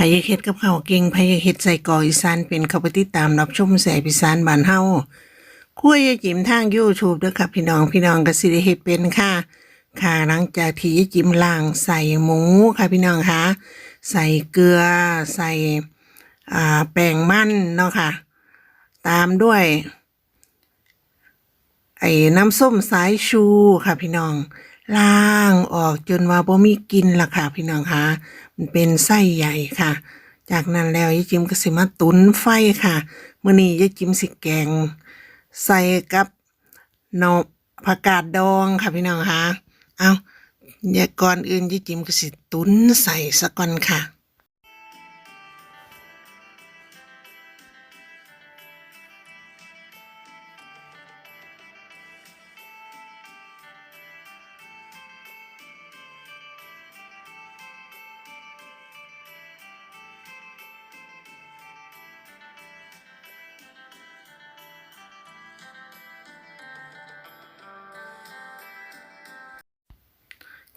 พายเฮ็ดกับข้าวเก่งพายเฮ็ดใส่กออีสานเป็นเข้าไปติดตามรับชมแสบอีสานบ้านเฮาคุยยายจิ๋มทาง YouTube ด้อค่ะพี่น้องพี่น้องก็สิได้เฮ็ดเป็นค่ะ ค่ะหลังจากที่ยายจิ๋มล้างใส่หมูค่ะพี่น้องคะใส่เกลือใส่อ่าแป้งมันเนาะค่ะ ตามด้วย ไอ้น้ำส้มสายชูค่ะพี่น้อง ล้างออกจนว่าบ่มีกินล่ะค่ะ พี่น้องคะมันเป็นไส้ใหญ่ค่ะ จากนั้นแล้วยายจิมก็สิมาตุนไฟค่ะมื้อนี้ยายจิมสิแกง ใส่กับนาะผักกาดดองค่ะพี่น้องคะเอาอย่าก่อนอื่นยายจิมก็สิตุนใส่ซะก่อนค่ะ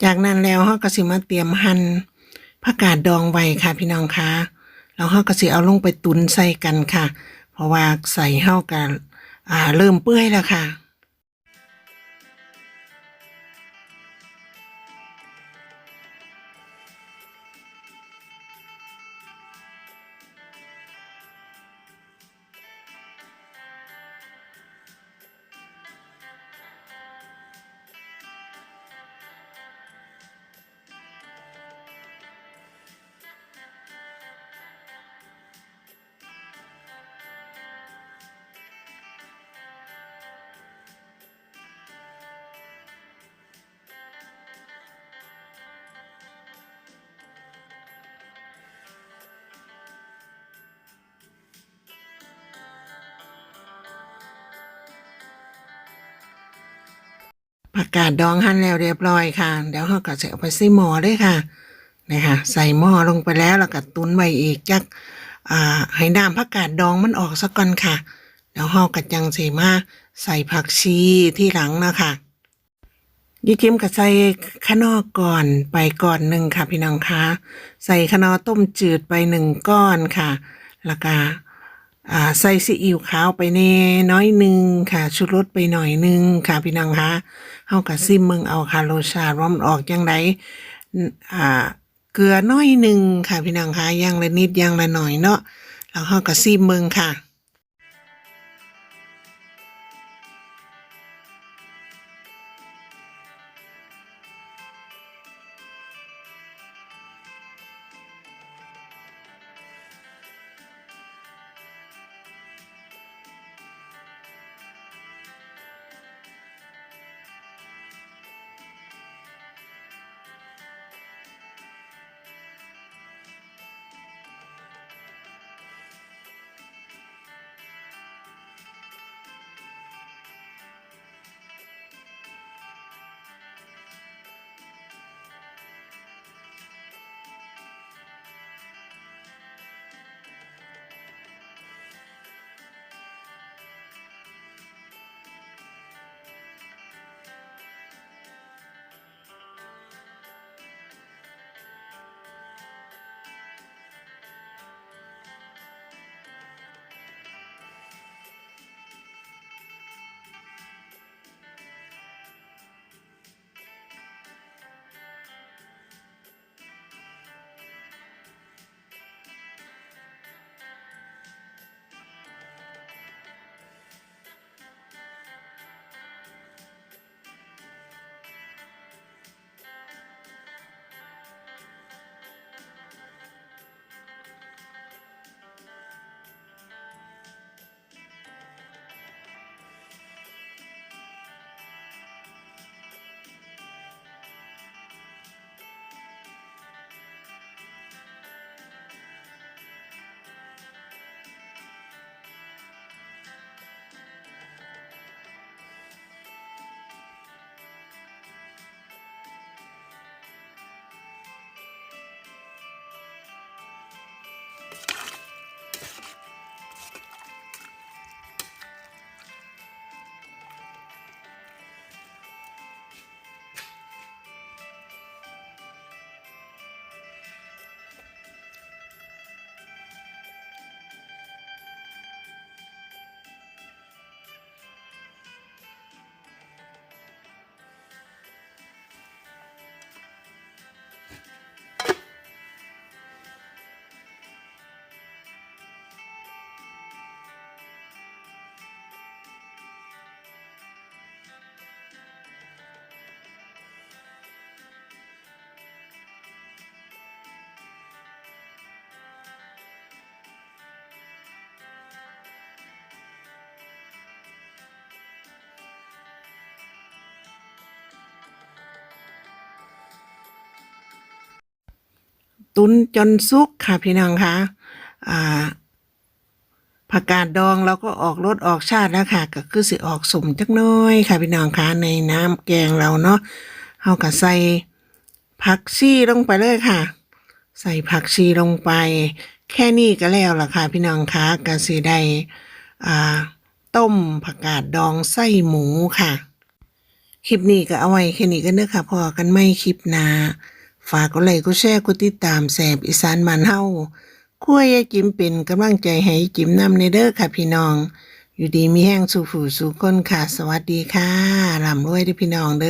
จากนั้นแล้วเฮาก็สิมาเตรียมหั่นผักกาดดองไว้ค่ะพี่น้องคะแล้วเฮาก็สิเอาลงไปตุนใส่กันค่ะ เพราะว่าใส่เฮากันอ่าเริ่มเปื่อยแล้วค่ะ ผักกาดดองหั่นแล้วเรียบร้อยค่ะ เดี๋ยวเราก็จะเอาไปใส่หม้อเลยค่ะนะคะใส่หม้อลงไปแล้วแล้วก็ตุนไว้อีกจักอ่าให้น้ำผักกาดดองมันออกซะก่อนค่ะเดี๋ยวเราก็จังสิมาใส่ผักชีที่หลังนะคะยี่จิ้มก็ใส่ขนอก่อนไปก่อนหนึ่งค่ะพี่น้องคะใส่ขนอต้มจืดไปหนึ่งก้อนค่ะแล้วก็ อ่าใส่ซีอิ๊วขาวไปแน่น้อยหนึ่งค่ะชูรสไปหน่อยหนึ่งค่ะพี่น้องคะเฮากับซิมมึงเอาค่ะรสชาติว่ามันออกจังไดอ่าเกลือน้อยหนึ่งค่ะพี่น้องคะย่างละนิดย่างละหน่อยเนาะแล้วเฮากับซิมมึงค่ะ ตุนจนสุกค่ะพี่น้องคะอ่าผักกาดดองเราก็ออกรสออกชาติแล้วค่ะก็คือสิออกสมจักน้อยค่ะพี่น้องคะในน้ำแกงเราเนาะเฮาก็ใส่ผักชีลงไปเลยค่ะ ใส่ผักชีลงไป แค่นี้ก็แล้วล่ะค่ะ พี่น้องคะก็สิได้อ่าต้มผักกาดดองไส้หมูค่ะ คลิปนี้ก็เอาไว้แค่นี้กันเด้อค่ะพอกันไม่คลิปหน้า ฝากกดไลค์กดแชร์กดติดตามแสบอีสานมันเฮาคั่วยายจิมเป็นกำลังใจให้จิมนำในเด้อค่ะพี่น้อง อยู่ดีมีแห้งสู่ผู้สู่คนค่ะ สวัสดีค่ะร่ำรวยเด้อพี่น้องเด้อ